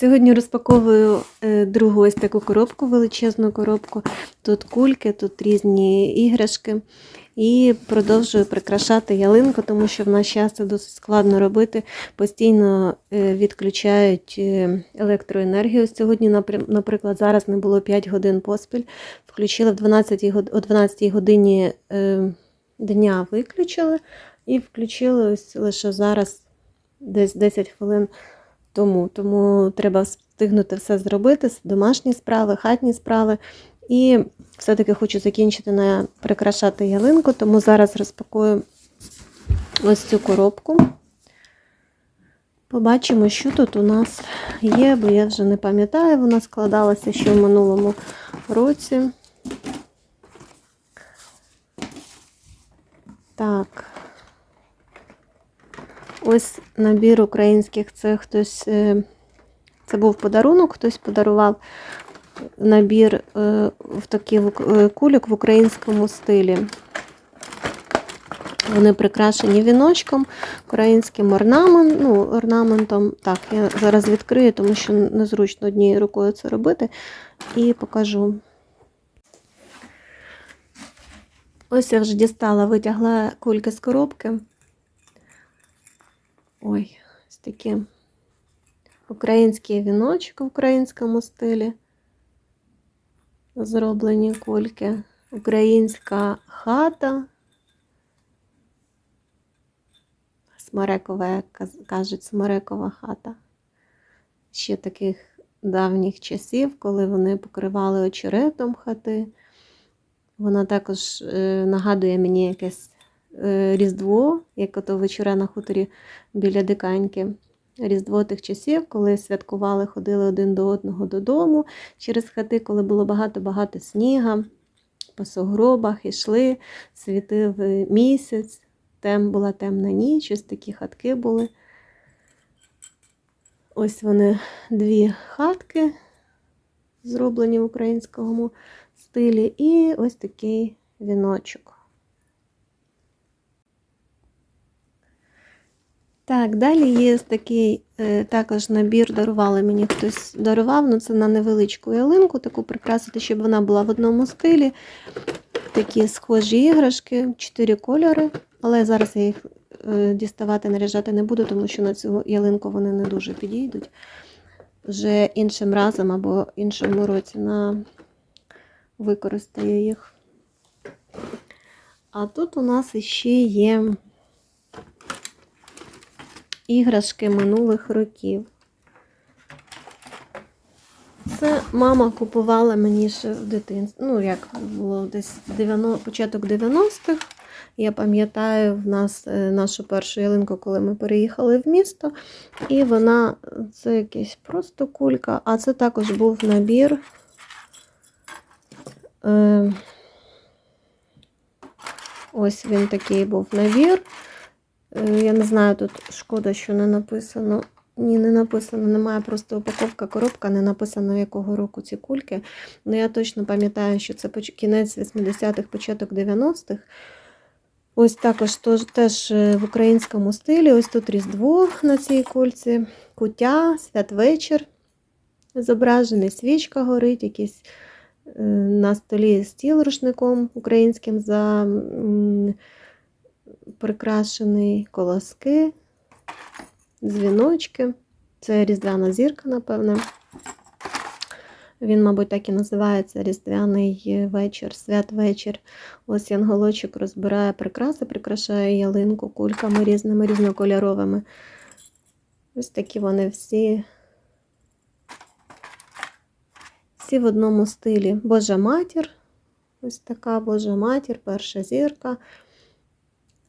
Сьогодні розпаковую е, другу ось таку коробку, величезну коробку. Тут кульки, тут різні іграшки. І продовжую прикрашати ялинку, тому що в наш час це досить складно робити. Постійно е, відключають е, електроенергію. Сьогодні, наприклад, зараз не було 5 годин поспіль. Включили в 12 год- о 12 годині дня виключили і включили ось лише зараз, десь 10 хвилин тому. Тому треба встигнути все зробити, домашні справи, хатні справи. І все-таки хочу закінчити на прикрашати ялинку, тому зараз розпакую ось цю коробку. Побачимо, що тут у нас є, бо я вже не пам'ятаю, вона складалася ще в минулому році. Так. Ось набір українських, це хтось, е, це був подарунок, хтось подарував набір е, в вук- е, кульок в українському стилі. Вони прикрашені віночком, українським орнамент, ну, орнаментом. Так, я зараз відкрию, тому що незручно однією рукою це робити, і покажу. Ось я вже дістала, витягла кульки з коробки. Ой, ось такі український віночок в українському стилі. Зроблені кульки. Українська хата. Смарекова, як кажуть, смарекова хата. Ще таких давніх часів, коли вони покривали очеретом хати. Вона також е, нагадує мені якесь Різдво, як ото вечора на хуторі біля диканьки. Різдво тих часів, коли святкували, ходили один до одного додому через хати, коли було багато-багато сніга, по сугробах йшли, світив е, місяць, тем була темна ніч, ось такі хатки були. Ось вони дві хатки, зроблені в українському стилі, і ось такий віночок. Так, далі є такий е, також набір, дарували мені хтось дарував, ну це на невеличку ялинку, таку прикрасити, щоб вона була в одному стилі. Такі схожі іграшки, чотири кольори, але зараз я їх е, діставати, наряжати не буду, тому що на цю ялинку вони не дуже підійдуть. Вже іншим разом або іншому році на використаю їх. А тут у нас іще є іграшки минулих років. Це мама купувала мені ще в дитинстві. Ну, як було десь 90, початок 90-х. Я пам'ятаю в нас е, нашу першу ялинку, коли ми переїхали в місто. І вона, це якась просто кулька, а це також був набір. Е, Ось він такий був набір. Е, Я не знаю, тут шкода, що не написано. Ні, не написано, немає просто упаковка, коробка, не написано, якого року ці кульки. Ну, я точно пам'ятаю, що це кінець 80-х, початок 90-х. Ось також теж е, в українському стилі. Ось тут Різдво на цій кульці, куття, святвечір зображений, свічка горить, якийсь е, на столі стіл рушником українським за прикрашений колоски, дзвіночки. Це різдвяна зірка, напевне. Він, мабуть, так і називається Різдвяний вечір, святвечір. Ось янголочок розбирає прикраси, прикрашає ялинку кульками різними, різнокольоровими. Ось такі вони всі. Всі в одному стилі. Божа матір. Ось така Божа матір, перша зірка,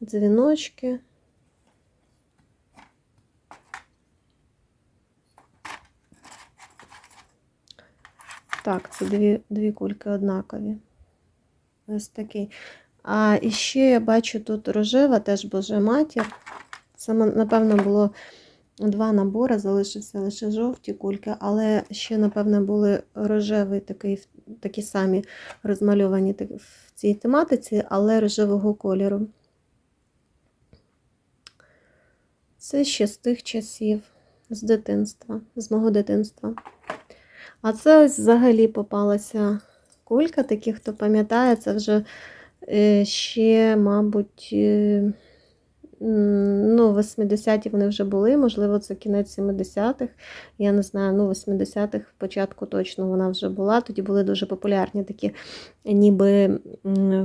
дзвіночки. Так, це дві, дві кульки однакові. Ось такий. А і ще я бачу тут рожева, теж Божа матір. Це, напевно, було два набори, залишився лише жовті кульки, але ще, напевно, були рожевий такий, такі самі розмальовані в цій тематиці, але рожевого кольору. Це ще з тих часів. з дитинства, з мого дитинства. А це ось взагалі попалася кулька, такі, хто пам'ятає, це вже е, ще, мабуть, е, ну, 80-ті вони вже були, можливо, це кінець 70-х. Я не знаю, ну, 80-х, початку точно вона вже була. Тоді були дуже популярні такі, ніби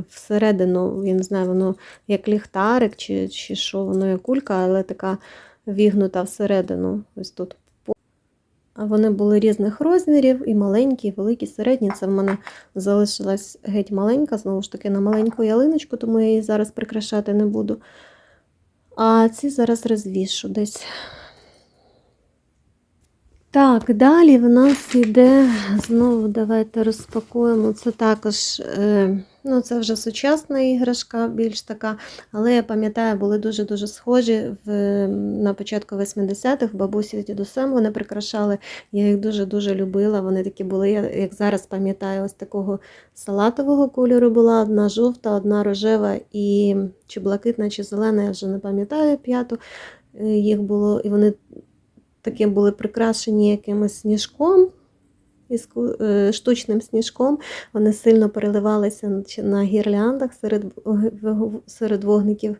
всередину, я не знаю, воно як ліхтарик, чи, чи що, воно як кулька, але така вігнута всередину. Ось тут. Вони були різних розмірів, і маленькі, і великі, і середні. Це в мене залишилась геть маленька, знову ж таки, на маленьку ялиночку, тому я її зараз прикрашати не буду. А ці зараз розвішу десь. Так, далі в нас йде, знову давайте розпакуємо. Це також, е, ну це вже сучасна іграшка, більш така, але я пам'ятаю, були дуже-дуже схожі в, на початку 80-х, бабусі дідусем вони прикрашали. Я їх дуже-дуже любила. Вони такі були, я як зараз пам'ятаю, ось такого салатового кольору була, одна жовта, одна рожева і чи блакитна, чи зелена, я вже не пам'ятаю п'яту. е, Їх було, і вони такі були прикрашені якимось сніжком, із е, штучним сніжком. Вони сильно переливалися на- гірляндах серед, серед вогників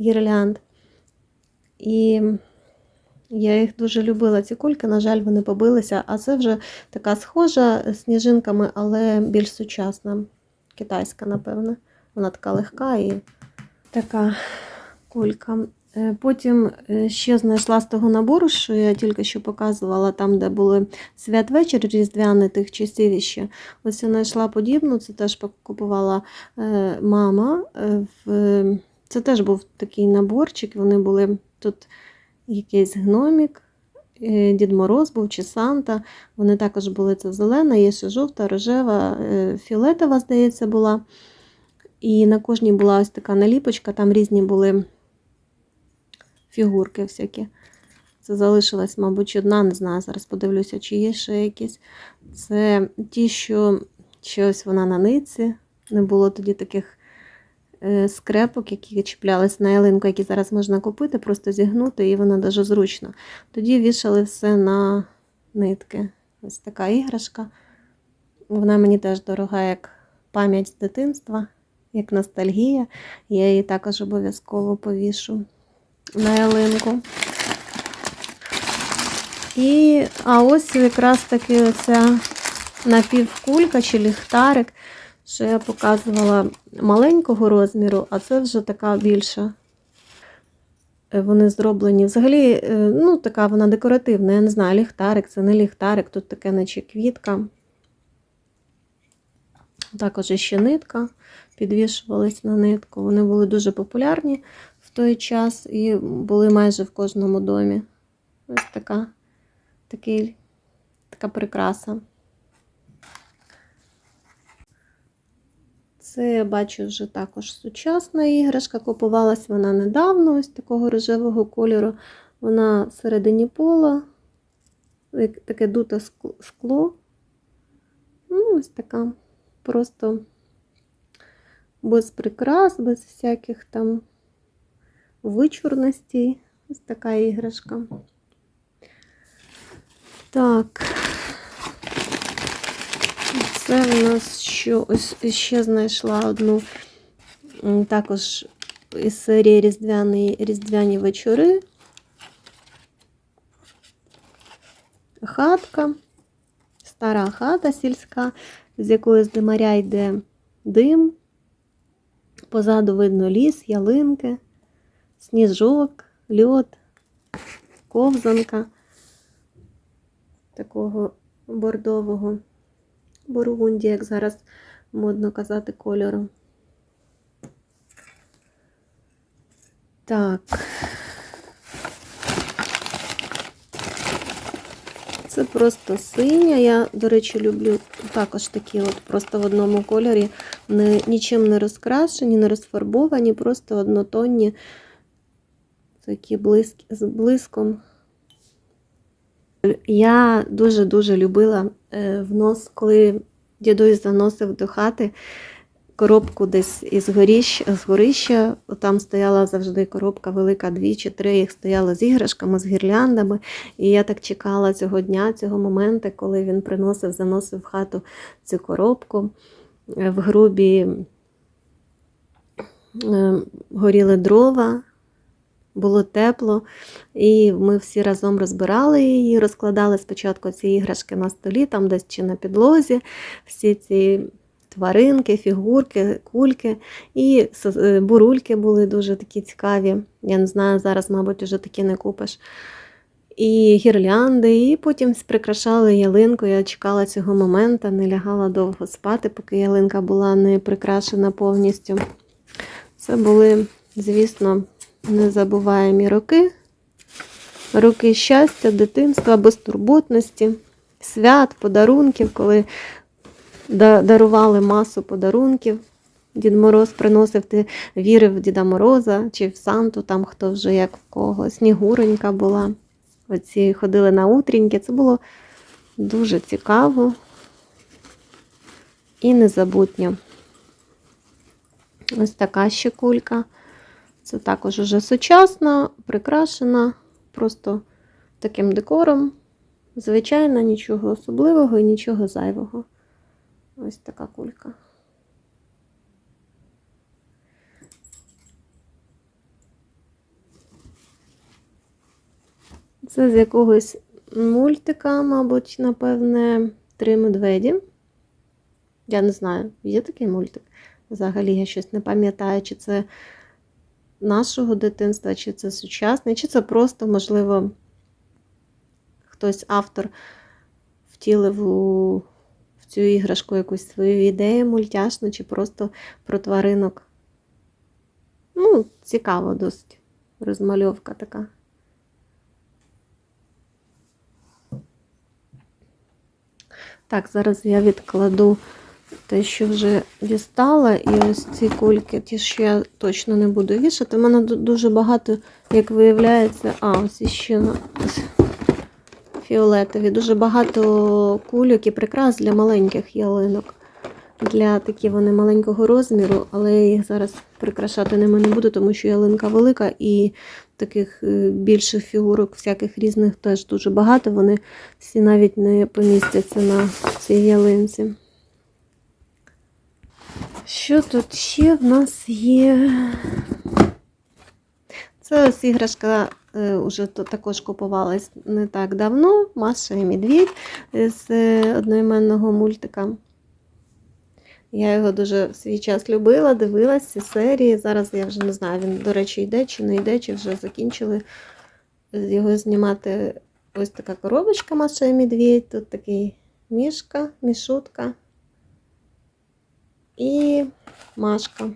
гірлянд. І я їх дуже любила, ці кульки, на жаль, вони побилися, а це вже така схожа з сніжинками, але більш сучасна, китайська, напевно. Вона така легка і така кулька. Е, Потім е, ще знайшла з того набору, що я тільки що показувала, там, де були святвечір різдвяний тих часів ще. Ось я знайшла подібну, це теж купувала е, мама. Це теж був такий наборчик. Вони були тут якийсь гномік, Дід Мороз був чи Санта. Вони також були це зелена, є ще жовта, рожева, фіолетова, здається, була. І на кожній була ось така наліпочка, там різні були фігурки всякі. Це залишилась, мабуть, одна, не знаю, зараз подивлюся, чи є ще якісь. Це ті, що щось вона на ниці. Не було тоді таких е, скрепок, які чіплялись на ялинку, які зараз можна купити, просто зігнути, і вона дуже зручно. Тоді вішали все на нитки. Ось така іграшка. Вона мені теж дорога як пам'ять з дитинства, як ностальгія. Я її також обов'язково повішу на ялинку. І, а ось якраз таки оця напівкулька чи ліхтарик, що я показувала маленького розміру, а це вже така більша. Е, Вони зроблені взагалі, е, ну, така вона декоративна. Я не знаю, ліхтарик, це не ліхтарик, тут таке, наче квітка. Також ще нитка, підвішувались на нитку. Вони були дуже популярні в той час і були майже в кожному домі. Ось така, такий, така прикраса. Це я бачу вже також сучасна іграшка. Купувалась вона недавно, ось такого рожевого кольору. Вона всередині пола, таке дуте скло. Ну, ось така просто без прикрас, без всяких там вичурностей. Ось така іграшка. Так. Це в нас що ще знайшла одну також із серії Різдвяні, Різдвяні вечори. Хатка, стара хата сільська, з якої з димаря йде дим. Позаду видно ліс, ялинки, сніжок, льод, ковзанка такого бордового бургунді, як зараз модно казати кольору. Так. Це просто синя. Я, до речі, люблю також такі от просто в одному кольорі, не, нічим не розкрашені, не розфарбовані, просто однотонні, такі близькі, з блиском. Я дуже-дуже любила е, внос, коли дідусь заносив до хати коробку десь із горіщ, з горища. Там стояла завжди коробка велика, дві чи три їх стояло з іграшками, з гірляндами. І я так чекала цього дня, цього моменту, коли він приносив, заносив в хату цю коробку. Е, В грубі е, горіли дрова, було тепло, і ми всі разом розбирали її, розкладали спочатку ці іграшки на столі, там десь чи на підлозі, всі ці тваринки, фігурки, кульки. І е, бурульки були дуже такі цікаві. Я не знаю, зараз, мабуть, вже такі не купиш. І гірлянди, і потім прикрашали ялинку. Я чекала цього моменту, не лягала довго спати, поки ялинка була не прикрашена повністю. Це були, звісно, незабуваємі роки. Роки щастя, дитинства, безтурботності, свят, подарунків, коли дарували масу подарунків. Дід Мороз приносив, ти вірив в Діда Мороза чи в Санту, там хто вже як в кого. Снігуронька була. Оці ходили на утріньки. Це було дуже цікаво і незабутньо. Ось така ще кулька. Це також уже сучасна, прикрашена, просто таким декором. Звичайно, нічого особливого і нічого зайвого. Ось така кулька. Це з якогось мультика, мабуть, напевне, три медведі. Я не знаю, є такий мультик. Взагалі я щось не пам'ятаю, чи це нашого дитинства, чи це сучасний, чи це просто, можливо, хтось автор втілив у, в цю іграшку якусь свою ідею мультяшну, чи просто про тваринок. Ну, цікаво досить. Розмальовка така. Так, зараз я відкладу те, що вже дістала, і ось ці кульки, ті, що я точно не буду вішати. У мене дуже багато, як виявляється, а, ось ось фіолетові. Дуже багато кульок і прикрас для маленьких ялинок. Для такі вони маленького розміру, але я їх зараз прикрашати ними не буду, тому що ялинка велика і таких е, більших фігурок, всяких різних теж дуже багато. Вони всі навіть не помістяться на цій ялинці. Що тут ще в нас є? Це ось іграшка е, уже то також купувалась не так давно. Маша і Медведь з е, одноіменного мультика. Я його дуже в свій час любила, дивилась ці серії. Зараз я вже не знаю, він, до речі, йде чи не йде, чи вже закінчили його знімати. Ось така коробочка Маша і Медведь. Тут такий мішка, мішутка і Машка.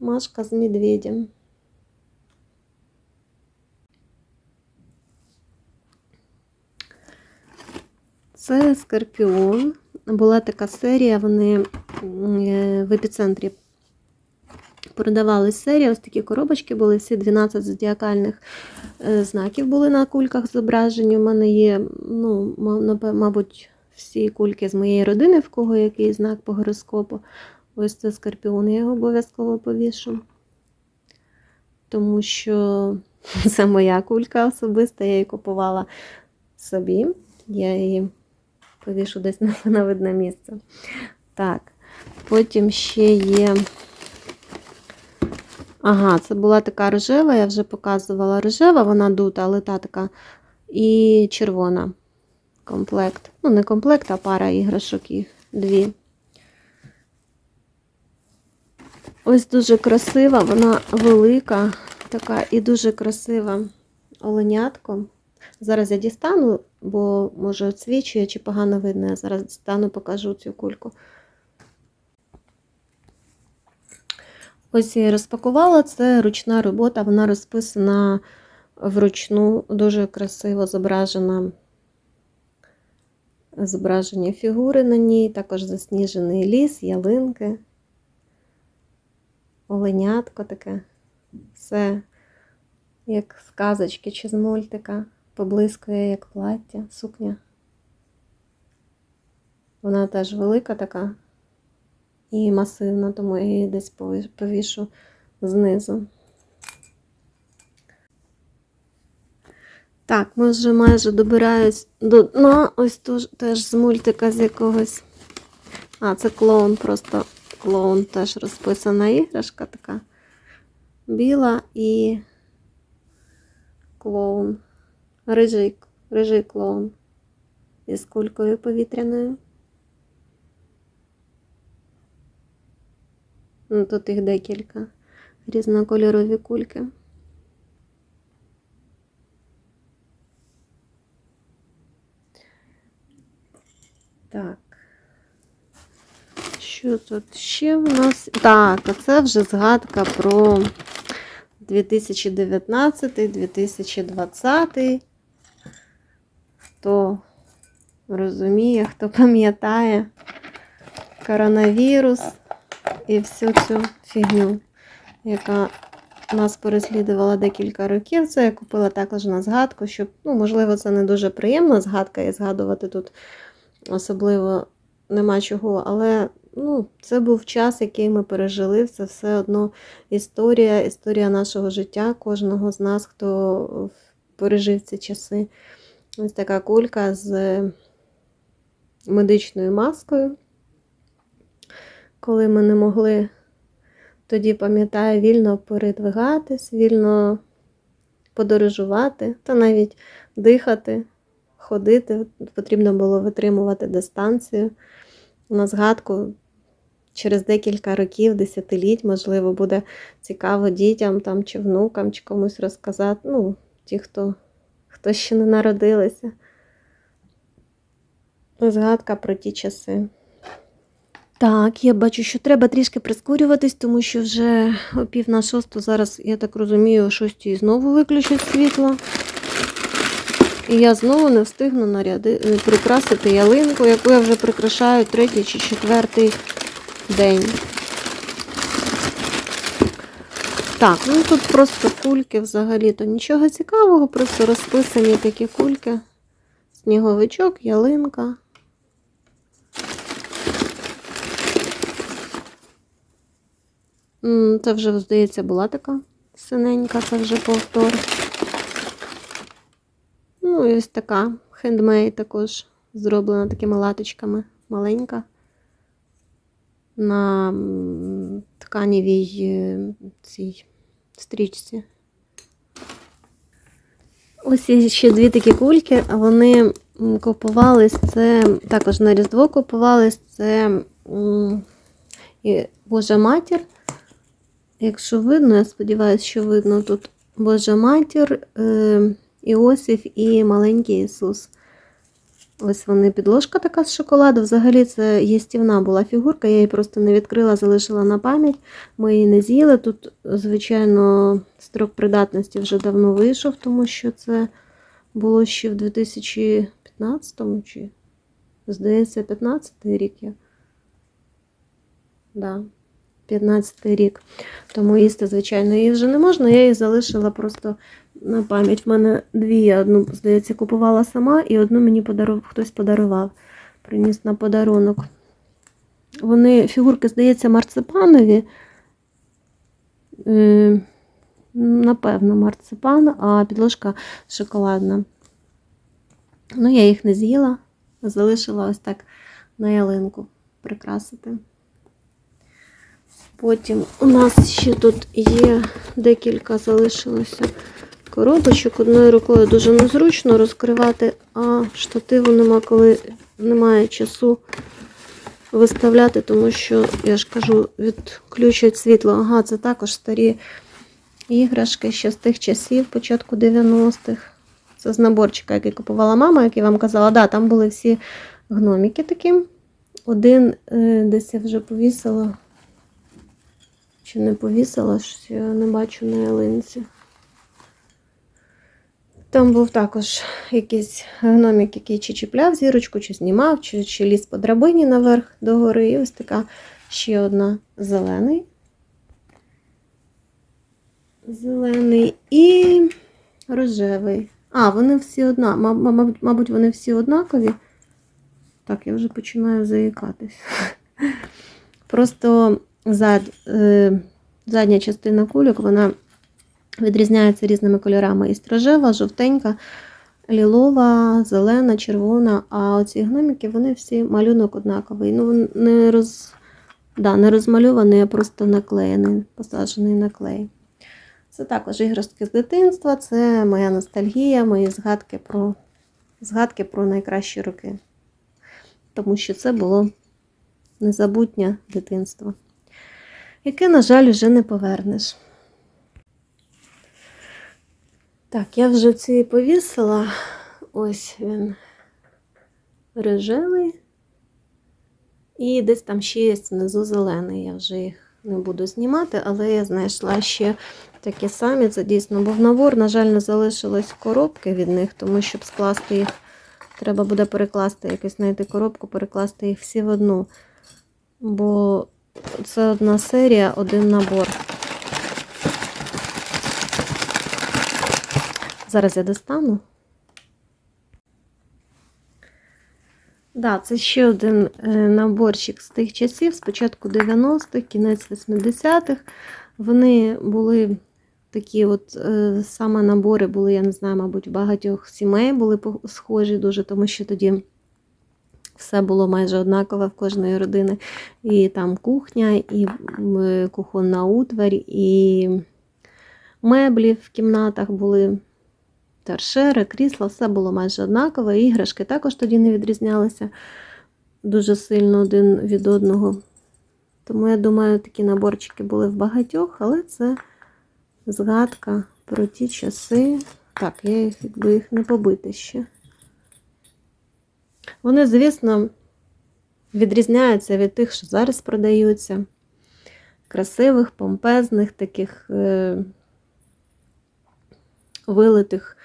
Машка з медведем. Це Скорпіон. Була така серія, вони е, в епіцентрі продавали серія. Ось такі коробочки були, всі 12 зодіакальних е, знаків були на кульках зображені. У мене є, ну, мабуть, всі кульки з моєї родини, в кого який знак по гороскопу. Ось це скорпіон, я його обов'язково повішу. Тому що це моя кулька особиста, я її купувала собі. Я її повішу десь на, на видне місце. Так, потім ще є. Ага, це була така рожева, я вже показувала рожева, вона дута, але та така і червона комплект. Ну, не комплект, а пара іграшок їх дві. Ось дуже красива, вона велика, така і дуже красива оленятко. Зараз я дістану, бо може відсвічує чи погано видно. Я зараз дістану, покажу цю кульку. Ось я розпакувала, це ручна робота, вона розписана вручну, дуже красиво зображена зображені фігури на ній, також засніжений ліс, ялинки, оленятко таке. Все як з казочки чи з мультика, поблискує як плаття, сукня. Вона теж велика така, і масивна, тому я її десь повішу знизу. Так, ми вже майже добираємось до дна. Ось тож, теж з мультика з якогось. А, це клоун, просто клоун теж розписана іграшка така. Біла і клоун. Рижий, рижий клоун. Із кулькою повітряною. Ну, тут їх декілька. Різнокольорові кульки. Так. Що тут ще в нас? Так, це вже згадка про 2019-2020. Хто розуміє, хто пам'ятає коронавірус і всю цю фігню, яка нас переслідувала декілька років. Це я купила також на згадку, щоб, ну, можливо, це не дуже приємна згадка, і згадувати тут особливо нема чого, але ну, це був час, який ми пережили. Це все одно історія, історія нашого життя, кожного з нас, хто пережив ці часи. Ось така кулька з медичною маскою. Коли ми не могли тоді, пам'ятаю, вільно передвигатись, вільно подорожувати, та навіть дихати, ходити. Потрібно було витримувати дистанцію. На згадку через декілька років, десятиліть, можливо, буде цікаво дітям там, чи внукам, чи комусь розказати. Ну, ті, хто, хто ще не народилися. Згадка про ті часи. Так, я бачу, що треба трішки прискорюватись, тому що вже о пів на шосту зараз, я так розумію, о шостій знову виключать світло. І я знову не встигну наряди... е, прикрасити ялинку, яку я вже прикрашаю третій чи четвертий день. Так, ну тут просто кульки взагалі-то нічого цікавого, просто розписані такі кульки. Сніговичок, ялинка. Це вже, здається, була така синенька, це вже повтор. Ну, і ось така хендмейд також зроблена такими латочками маленька. На тканівій е, цій стрічці. Ось є ще дві такі кульки, вони купувались, це також на Різдво купувались, це Божа матір. Якщо видно, я сподіваюся, що видно тут Божа матір, е, Іосиф і маленький Ісус. Ось вони підложка така з шоколаду. Взагалі це їстівна була фігурка, я її просто не відкрила, залишила на пам'ять. Ми її не з'їли. Тут, звичайно, строк придатності вже давно вийшов, тому що це було ще в 2015 чи, здається, 15 рік я. Да. 15 рік. Тому їсти, звичайно, її вже не можна. Я її залишила просто на пам'ять. В мене дві, я одну, здається, купувала сама, і одну мені подарував, хтось подарував. Приніс на подарунок. Вони, фігурки, здається, марципанові. Е, напевно, марципан, а підложка шоколадна. Ну, я їх не з'їла, залишила ось так на ялинку прикрасити. Потім у нас ще тут є декілька залишилося коробочок. Одною рукою дуже незручно розкривати, а штативу нема, коли немає часу виставляти, тому що, я ж кажу, відключать світло. Ага, це також старі іграшки ще з тих часів, початку 90-х. Це з наборчика, який купувала мама, який вам казала, да, там були всі гноміки такі. Один е, десь я вже повісила. Чи не повісила, щось я не бачу на ялинці. Там був також якийсь гномік, який чи чіпляв зірочку, чи знімав, чи, чи ліз по драбині наверх до гори. І ось така ще одна зелений. Зелений і рожевий. А, вони всі одна. Мабуть, мабуть, вони всі однакові. Так, я вже починаю заїкатись. Просто зад, е, задня частина кульок вона відрізняється різними кольорами. І рожева, жовтенька, лілова, зелена, червона. А оці гномики, вони всі малюнок однаковий. Ну, не, роз, да, не розмальований, а просто наклеєний, посаджений на клей. Це також іграшки з дитинства, це моя ностальгія, мої згадки про, згадки про найкращі роки. Тому що це було незабутнє дитинство, яке, на жаль, вже не повернеш. Так, я вже ці повісила. Ось він рожевий. І десь там ще є внизу зелений. Я вже їх не буду знімати, але я знайшла ще такі самі. Це дійсно був. На жаль, не залишилось коробки від них, тому щоб скласти їх, треба буде перекласти, якось знайти коробку, перекласти їх всі в одну. Бо це одна серія, один набор. Зараз я достану. Да, це ще один е, наборчик з тих часів, спочатку 90-х, кінець 80-х. Вони були такі, от е, саме набори були, я не знаю, мабуть, багатьох сімей були схожі дуже, тому що тоді все було майже однакове в кожної родини. І там кухня, і е, кухонна утварь, і меблі в кімнатах були торшери, крісла, все було майже однакове. Іграшки також тоді не відрізнялися дуже сильно один від одного. Тому я думаю, такі наборчики були в багатьох, але це згадка про ті часи. Так, я їх, якби їх не побити ще. Вони, звісно, відрізняються від тих, що зараз продаються. Красивих, помпезних, таких е, вилитих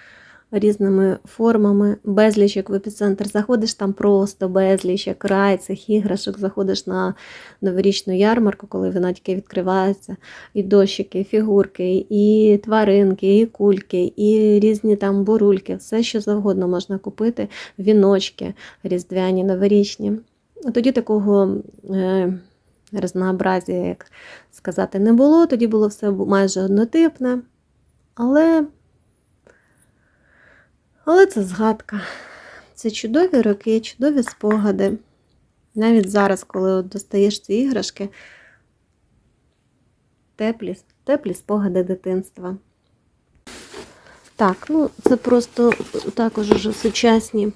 різними формами, безліч, як в епіцентр. Заходиш там просто безліч, як рай цих іграшок, заходиш на новорічну ярмарку, коли вона тільки відкривається, і дощики, і фігурки, і тваринки, і кульки, і різні там бурульки, все, що завгодно можна купити, віночки різдвяні, новорічні. Тоді такого е, разнообразія, як сказати, не було. Тоді було все майже однотипне. Але але це згадка. Це чудові роки, чудові спогади. Навіть зараз, коли от достаєш ці іграшки, теплі, теплі спогади дитинства. Так, ну це просто також уже сучасні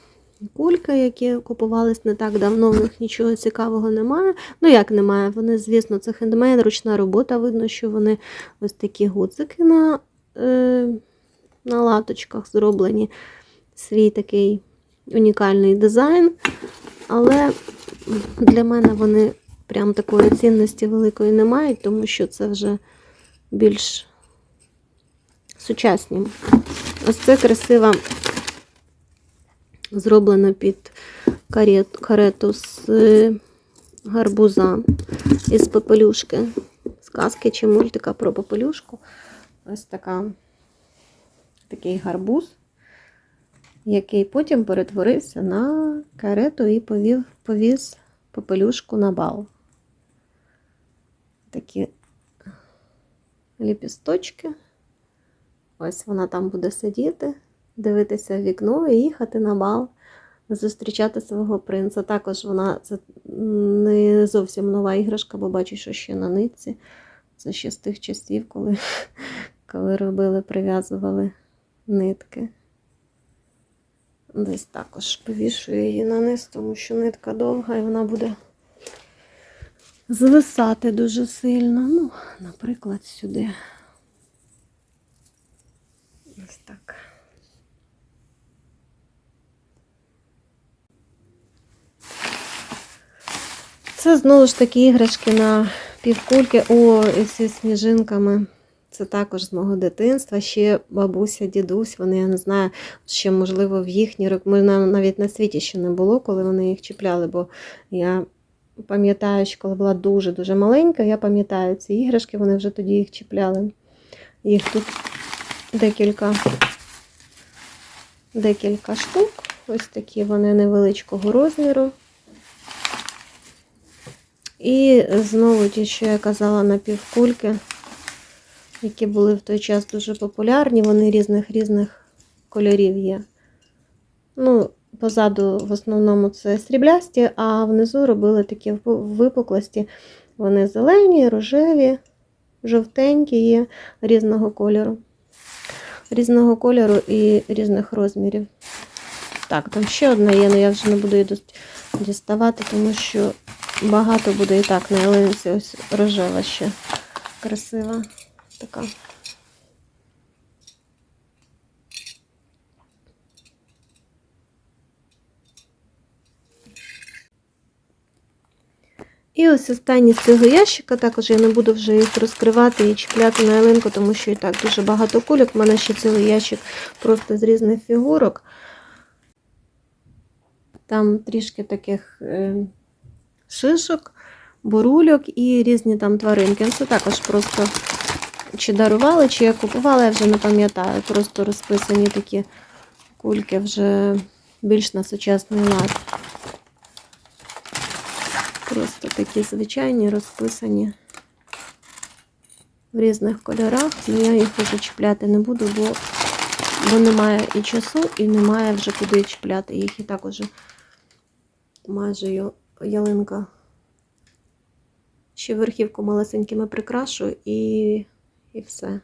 кульки, які купувались не так давно, в них нічого цікавого немає. Ну, як немає? Вони, звісно, це хендмейд, ручна робота. Видно, що вони ось такі гудзики на, е, на латочках зроблені свій такий унікальний дизайн, але для мене вони прям такої цінності великої не мають, тому що це вже більш сучасні. Ось це красиво зроблено під карет, карету з гарбуза із попелюшки, з казки чи мультика про попелюшку. Ось така, такий гарбуз який потім перетворився на карету і повів, повіз попелюшку на бал. Такі ліпісточки. Ось вона там буде сидіти, дивитися в вікно і їхати на бал, зустрічати свого принца. Також вона це не зовсім нова іграшка, бо бачу, що ще на нитці. Це ще з тих часів, коли, коли робили, прив'язували нитки. Десь також повішую її на низ, тому що нитка довга і вона буде звисати дуже сильно. Ну, наприклад, сюди. Ось так. Це знову ж таки іграшки на півкульки. О, і зі сніжинками. Це також з мого дитинства. Ще бабуся, дідусь, вони, я не знаю, ще, можливо, в їхні роки. Мене навіть на світі ще не було, коли вони їх чіпляли, бо я пам'ятаю, що коли була дуже-дуже маленька, я пам'ятаю ці іграшки, вони вже тоді їх чіпляли. Їх тут декілька, декілька штук. Ось такі вони невеличкого розміру. І знову ті, що я казала, напівкульки, які були в той час дуже популярні, вони різних різних кольорів є. Ну, позаду в основному це сріблясті, а внизу робили такі випуклості. Вони зелені, рожеві, жовтенькі є різного кольору. Різного кольору і різних розмірів. Так, там ще одна є, але я вже не буду її діставати, тому що багато буде і так на ялинці. Ось рожева ще красива така. І ось останні з цього ящика, також я не буду вже їх розкривати і чіпляти на ялинку, тому що і так дуже багато кульок. У мене ще цілий ящик просто з різних фігурок. Там трішки таких е, шишок, бурульок і різні там тваринки. Це також просто чи дарували, чи я купувала, я вже не пам'ятаю. Просто розписані такі кульки вже більш на сучасний лад. Просто такі звичайні, розписані в різних кольорах. Ну, я їх вже чіпляти не буду, бо, бо немає і часу, і немає вже куди чіпляти. Їх і так уже майже ялинка. Ще верхівку малесенькими прикрашу і, і все.